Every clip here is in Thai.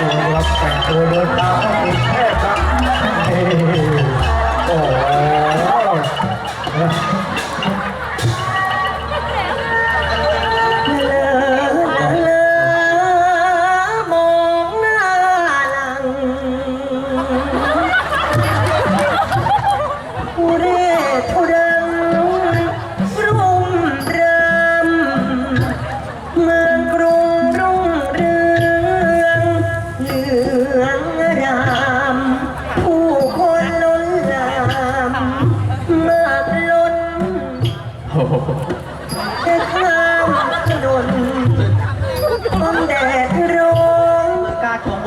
ดูรับแต่งตัวเดินทางเข้ากรุงเทพครับเฮ้โอ้โห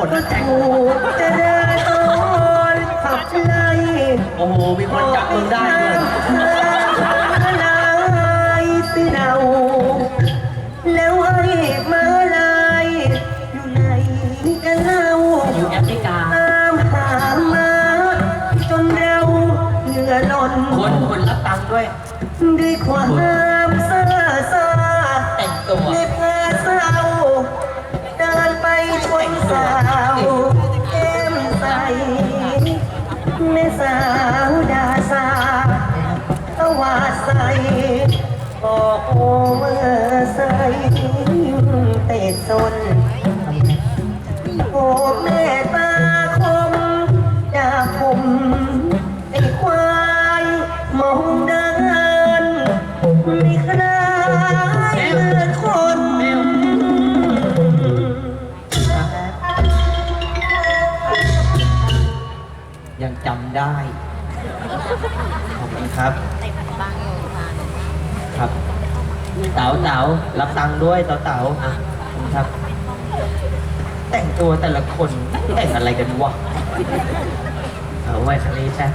กล้าโชว์หมดแล้วแจ็คถูกจะเดินตอนขับไล่โอ้โห มีคนจับมึงได้ด้วยทางลายสิเราแล้วไอ้มาลายอยู่ไหนกันเล่าอยู่แอฟริกาตามหามาจนเราเหงื่อหล่นคนคนรับตังค์ด้วย ด้วยความเซ่อซ่าแต่งตัว สาวแก้มใสแม่สาวดาสาตวาดใสบอกโอเวอร์ใสเตะสนโอ้แม่ตา คุณครับครับเต๋าเต๋ารับตังค์ด้วยเต๋าเต๋าอะขอบคุณครับ แต่งตัวแต่ละคนแต่งอะไรกันวะเอาไว้ทางนี้ใช่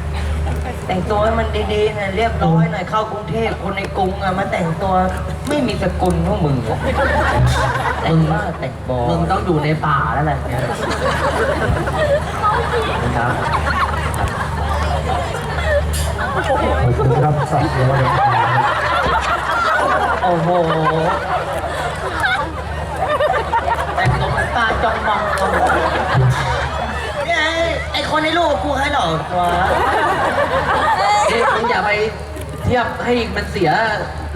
แต่งตัวให้มันดีๆหน่อยเรียบร้อยหน่อยเข้ากรุงเทพคนในกรุงอะมาแต่งตัวไม่มีสกุลพวกมึงอะแต่งบ้าแต่งบอมึงต้องอยู่ในป่าแล้วแหละเนี่ยครับ ขอบคุณครับสัตว์เลี้ยงโอ้โหแต่งตัวเหมือนปลาจองมองเนี่ยไอคนในรูปกูให้หรอวะนี่มึงอย่าไปเทียบให้มันเสีย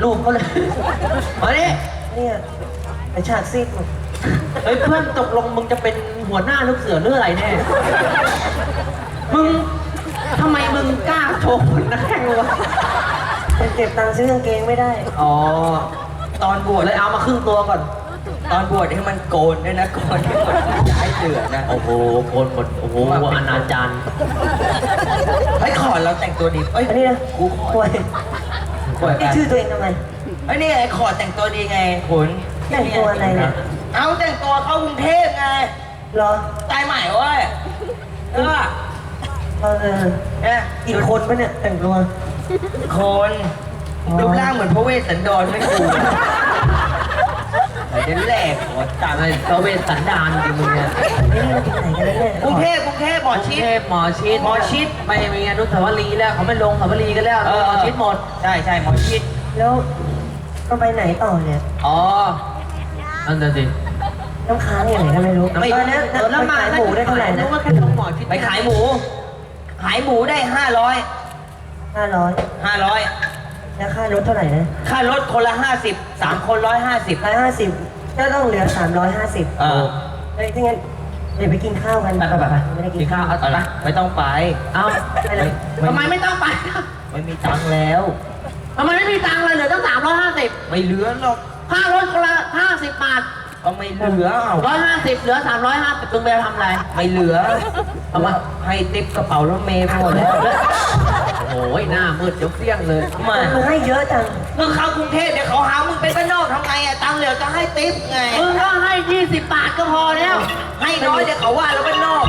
รูปเขาเลยมาดิเนี่ยไอ้ฉากซิกเฮ้ยเพื่อนตกลงมึงจะเป็นหัวหน้าลูกเสือหรืออะไรแน่ มึง ทำไมมึงกล้าโชว์ผลนะแข่งวะยังเก็บตังค์ซื้อกางเกงไม่ได้ อ๋อ ตอนบวชเลยเอามาครึ่งตัวก่อน ตอนบวชให้มันโกนด้วยนะโกนให้หมดย้ายเดือดนะ โอ้โหโกนหมดโอ้โหอนาจารเฮ้ยขอเราแต่งตัวดีเอ้ยอันนี้นะกูขอป่วยป่วยนี่ชื่อตัวเองทำไม ไอ้ยนี่ไอ้ขอแต่งตัวดีไงขุนแต่งตัวอะไรเนี่ย เอาแต่งตัวเข้ากรุงเทพไง เหรอ ตายใหม่เว้ยเออ เออเนี่ยอีกคนปะเนี่ยแต่งตัว คนอ๋อรูปร่างเหมือนพระเวสสันดรไม่ถูกเดี๋ยวแรกขอตังค์ไอ้ตะเวสสันดานดิมึงเนี่ยไอ้นี่มาจากไหนกันเนี่ยกรุงเทพกรุงเทพหมอกรุงชิด เทพหมอชิดหมอชิด ไม่มีอนุสาวรีย์แล้วเขาไม่ลงสาวรีย์กันแล้วเออ หมอชิดหมด ใช่ใช่หมอชิด แล้วก็ไปไหนต่อเนี่ยอ๋อ นั่นน่ะสิ น้ำค้างอย่างไหนก็ไม่รู้ไม่เออนะเออแล้วมาขายหมูได้เท่าไหร่นึนะกว่าแค่ลงหมอชิดไปขายหมู ขายหมูได้ห้าร้อยห้าร้อยห้าร้อยแล้วค่ารถเท่าไหร่นะค่ารถคนละห้าสิบสามคนร้อยห้าสิบ ร้อยห้าสิบก็ต้องเหลือสามร้อยห้าสิบเออ เฮ้ยถ้างั้นเดี๋ยวไปกินข้าวกันไปไปไปไม่ได้กิกินนข้าข้าววเอาไปไม่ต้องไป เอาไปเลยทำไมไม่ต้องไปไม่มีตังค์แล้ว ทำไมไม่มีตังค์เลยเหลือตั้งสามร้อยห้าสิบไม่เหลือหรอก ค่ารถคนละห้าสิบบาท ก็ไม่เหลือเอาร้อยห้าสิบเหลือสามร้อยห้าสิบมึงไปทำอะไร ไม่เหลือเอามาให้ติ๊บกระเป๋ารถเมย์ไปหมดแล้วโอ้ยหน้ามืดยกเสี้ยงเลยมามึงให้เยอะจังมึงเข้ากรุงเทพเดี๋ยวเขาหามึงเป็นบ้านนอกทำไงอะตังค์เหลือจะให้ติ๊บไงมึงก็ให้ยี่สิบบาทก็พอแล้ว ให้น้อยเดี๋ยวเขาว่าเราบ้านนอก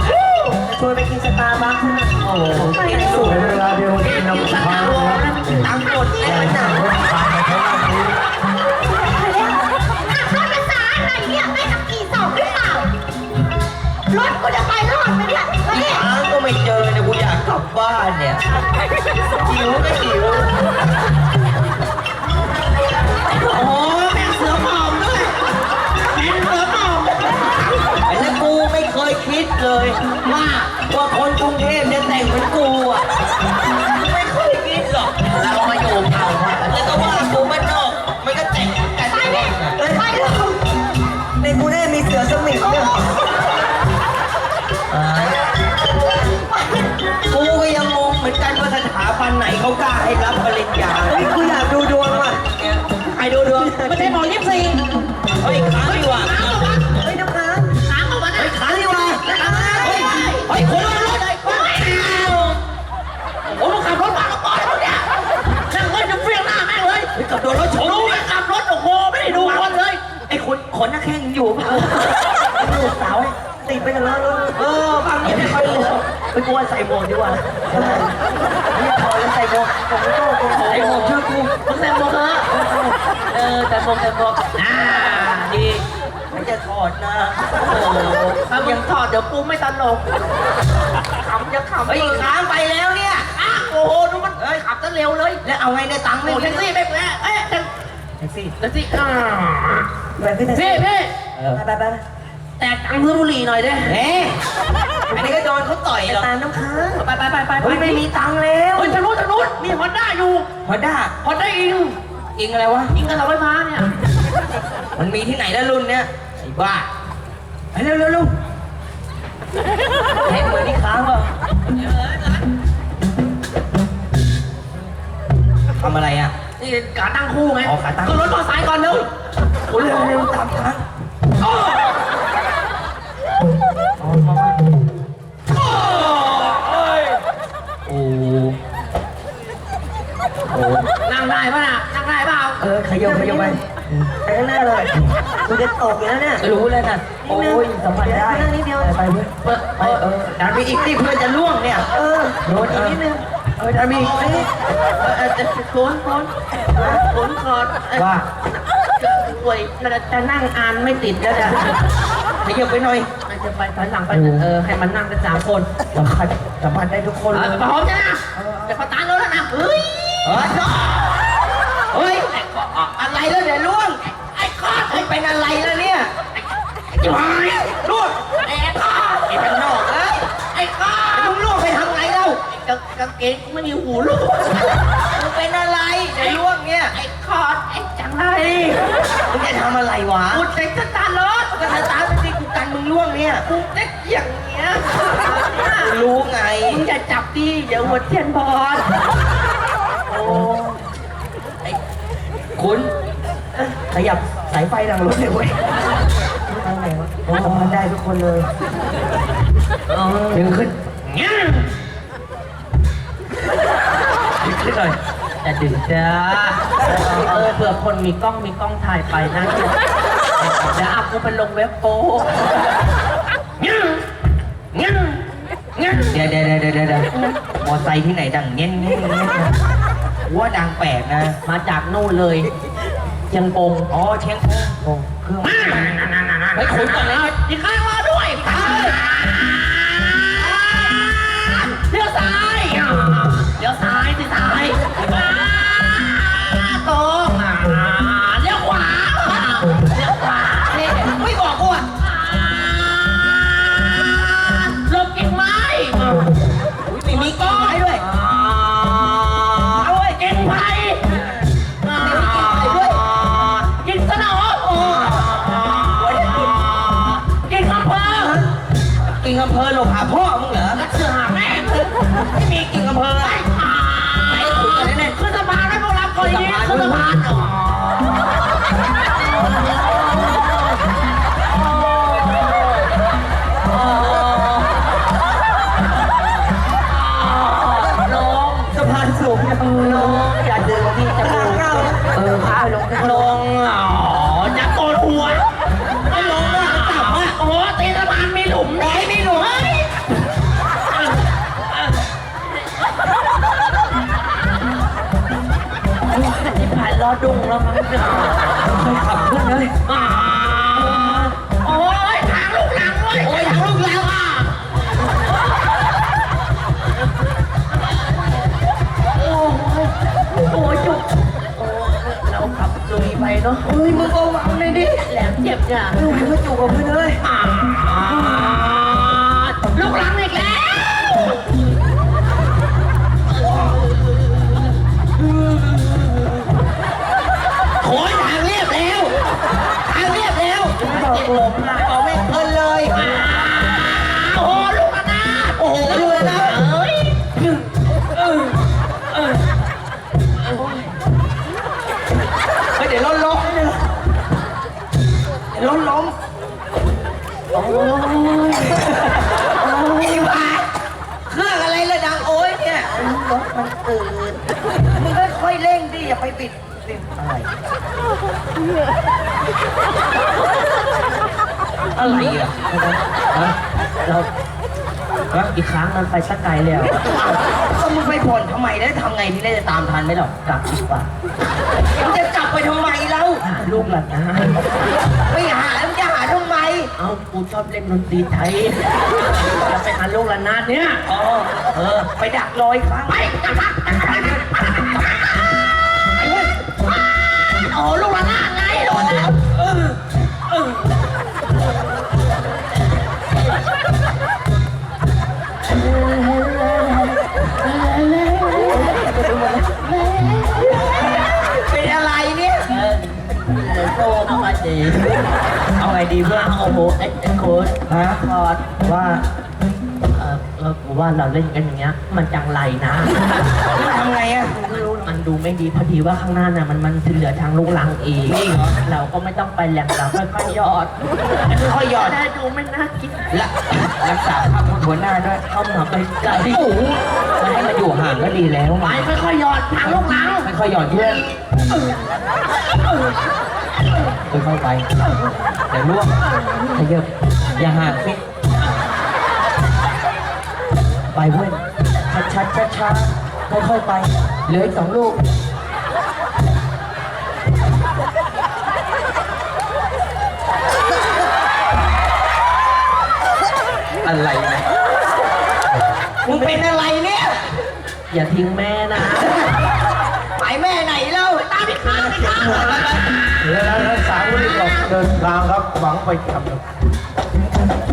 จะชวนไปกินสตาร์บัคส์นะโอ้โหกินสูงในเวลาเดียวที่นำทางนะครับตังค์หมดแล้วนะรถทางในทา ไม่เจอเนี่ยกูอยากกลับบ้านเนี่ยหิวก็หิวโอแม่เสือหมอบด้วยกินเสือหมอบแล้วกูไม่เคยคิดเลยว่าว่าคนกรุงเทพเนี่ยแต่งเหมือนกูอะไม่เคยคิดหรอกเรามาอยู่ ปันไหนเขากล้าให้รับปริญญาเฮ้ยคุณอยากดูดวงว่ะใครดูดวงไม่ใช่หมอยี่สิบสี่เฮ้ยค้างดีกว่าเฮ้ยน้ำค้างค้าเอาวะเฮ้ยค้าดีว่าเฮ้ยเฮ้ยคนละรถเลยว้าวโอ้โหขับรถมาแล้วปล่อยเขาเนี่ยขับรถจะเฟี้ยงหน้าแม่งเลยขับรถชนขับรถโอโหไม่ได้ดูคนเลยไอ้คนขนหน้าแข้งอยู่เปล่าดูสาว ติดไปกันแล้วเออบางทีไม่ค่อยรู้ไปกลัวใส่หมวกดีกว่านี่พอแล้วใส่หมวกผมไม่ต้องใส่หมวกชื่อกูมึงแต่งโมเถอะเออแต่งโมแต่งโมอ่าดีไม่จะถอดนะโอ้ถ้ามึงถอดเดี๋ยวกูไม่ตลกขำจะขำไอ้ค้างไปแล้วเนี่ยอะโอ้โหดูมันเอ้ยขับซะเร็วเลย แล้วเอาไงในยตังค์โอ้ไม่แท็กซี่ไม่แพ้เอ้ยแท็กแท็กซี่แท็กซี่อ่าพี่พี่ไปไปไป แตกตังค์ซื้อบุหรี่หน่อยเด้เฮ้ยอันนี้ก็โดนเขาต่อยหรอกตามน้ำค้างไปไปไปไปเฮ้ยไม่มีตังค์แล้วเฮ้ยทางนู้นทางนู้นมีฮอนด้าอยู่ฮอนด้าฮอนด้าอิงอิงอะไรวะอิงกับเสาไฟฟ้าเนี่ย มันมีที่ไหนแล้วรุ่นเนี้ยไอ้บ้าไปเร็วเร็วเร็วเห็นเหมือนที่ค้างเปล่ะทำอะไรอะนี่ขาตั้งคู่ไงอ๋อขาตั้งขึ้นรถมอเตอร์ไซค์ก่อนเร็วโอ้เร็วเร็วตามค้าง ขยับขยับไปไปข้างหน้าเลยกูจะตกอยู่แล้วเนี่ยรู้แล้วนะโอ้ยสัมผัสได้นิดนึงนิดเดียวไปเพื่อนเปิดไปเออดันไปอีกที่เพื่อนจะล่วงเนี่ย เออโดนอีกนิดนึงเออดันไปอีกเออเออจะโคนโคนโคนคอร์ดว่าป่วยจะนั่งอ่านไม่ติดแล้วจ้ะขยับไปหน่อยจะไปถอยหลังไปเออให้มันนั่งกันสามคนสัมผัสสัมผัสได้ทุกคนเอเลอยพร้อมจ้ะจะประตานรถแล้วนะเฮ้ยเฮ้ยเฮ้ยอะไร แล้วเดี๋ยวล่วงไอ้คอร์ดเฮ้ยเป็นอะไรแล้วเนี่ยจะหายลูกไอ้คอร์ดไอ้เป็นนอกเอ้ยไอ้คอร์ดมึงล่วงไปทำไงเล่ากางกางเกงไม่มีหูลูกมึงเป็นอะไรเดี๋ยวล่วงเนี่ยไอ้คอร์ดไอ้จังไรมึงจะทำอะไรวะกูเซ็กสตาร์รถก็สตาร์ทไปสิกูกันมึงล่วงเนี่ยกูเซ็กอย่างเงี้ยกูรู้ไงมึงอย่าจับดิเดี๋ยวหัวเทียนบอลโอ้ไอ้คุณเอ้ย ขยับสายไฟดังรถเลยเว้ยทางไหนวะโอ้สัมผัสได้ทุกคนเลยดึงขึ้นเงี้ยดึงขึ้นหน่อยจะดึงจ้าเออเผื่อคนมีกล้องมีกล้องถ่ายไปนะเดี๋ยวเดี๋ยวเอากูไปลงเว็บโป๊เงี้ยเงี้ยเงี้ยเดี๋ยวเดี๋ยวเดี๋ยวเดี๋ยวเดี๋ยวมอไซค์ที่ไหนดังเงี้ยเงี้ยเงี้ยนะว่าดังแปลกนะ มาจากนู่นเลยเชี ยงกงอ๋อเชียงคงเครื่องเฮ้ยคุยก่อนเลยอีกข้า อำเภอหลบหาพ่อมึงเหรอเสือหาแม่ไม่มีกิ่งอำเภอไปขุดกันแน่ๆขึ้นสะพานให้พวกเราก่อนดีขึ้นสะพานลงสะพานสูงยังลงอย่าดึงพี่จะปูเออพาลงลง ดุงแล้วมั้งขับขึ้นเลย บอกลมนะเอาไม่เพลินเลยโอ้โหลูกระนาโอ้โหดูเลยนะเอ้ยเฮ้ยเดี๋ยวล้มล้มเดี๋ยวล้มล้มโอ้ยไอ้บ้าเครื่องอะไรละดังโอ้ยเนี่ยรถมันตื่นมึงก็ค่อยเร่งดิอย่าไปบิด สิอะไรอะไรอะฮะเราแล้วอีกครั้งมันไปสักไกลแล้วก็มึงไปผ่อนทำไมแล้วทำไงที่ได้จะตามทันไหมหรอกกลับดีกว่ามึงจะกลับไปทำไมเราหาลูกหลานนะไม่หามึงจะหาทำไม เอากูชอบเล่นดนตรีไทยจะไปหาลูกหลานนาดเนี่ยอ๋อเออ ไปดักรอยครั้งไปอ๋ อลูกละนาดไงลูกละเออเป็นอะไรเนี่ยโซ่เอาไงดีเอาไงดีเพื่อนโอ้โหไอ้ไอ้โค้ดฮะพอดว่าเออเออกูว่าเราเล่นกันอย่างเงี้ย มันจังไรนะทำไงอะไม่รู้ ดูไม่ดีพอดีว่าข้างหน้าน่ะมันมันเหลือทางลูกลังเองเราก็ไม่ต้องไปแหลมเราค่อยๆหยอดค่อยหยอดได้ดูไม่น่ากินละรักษาภาพหัวหน้าด้วยเข้ามาไปไกลโอ้โหไม่ให้มาอยู่ห่างก็ดีแล้วไปค่อยๆหยอดทางลูกลังไม่ค่อยหยอดเพื่อนค่อยๆไปเดี๋ยวล่วงขยับอย่าห่างสิไปเพื่อนชัดๆช้าๆ ค่อยๆไป เหลืออีกสองลูก อะไรเนี่ยมึงเป็นอะไรเนี่ย อย่าทิ้งแม่นะ ไปแม่ไหนเล่า ตามไปข้างไปข้างและสาวรีบออกเดินทางครับหวังไปทำ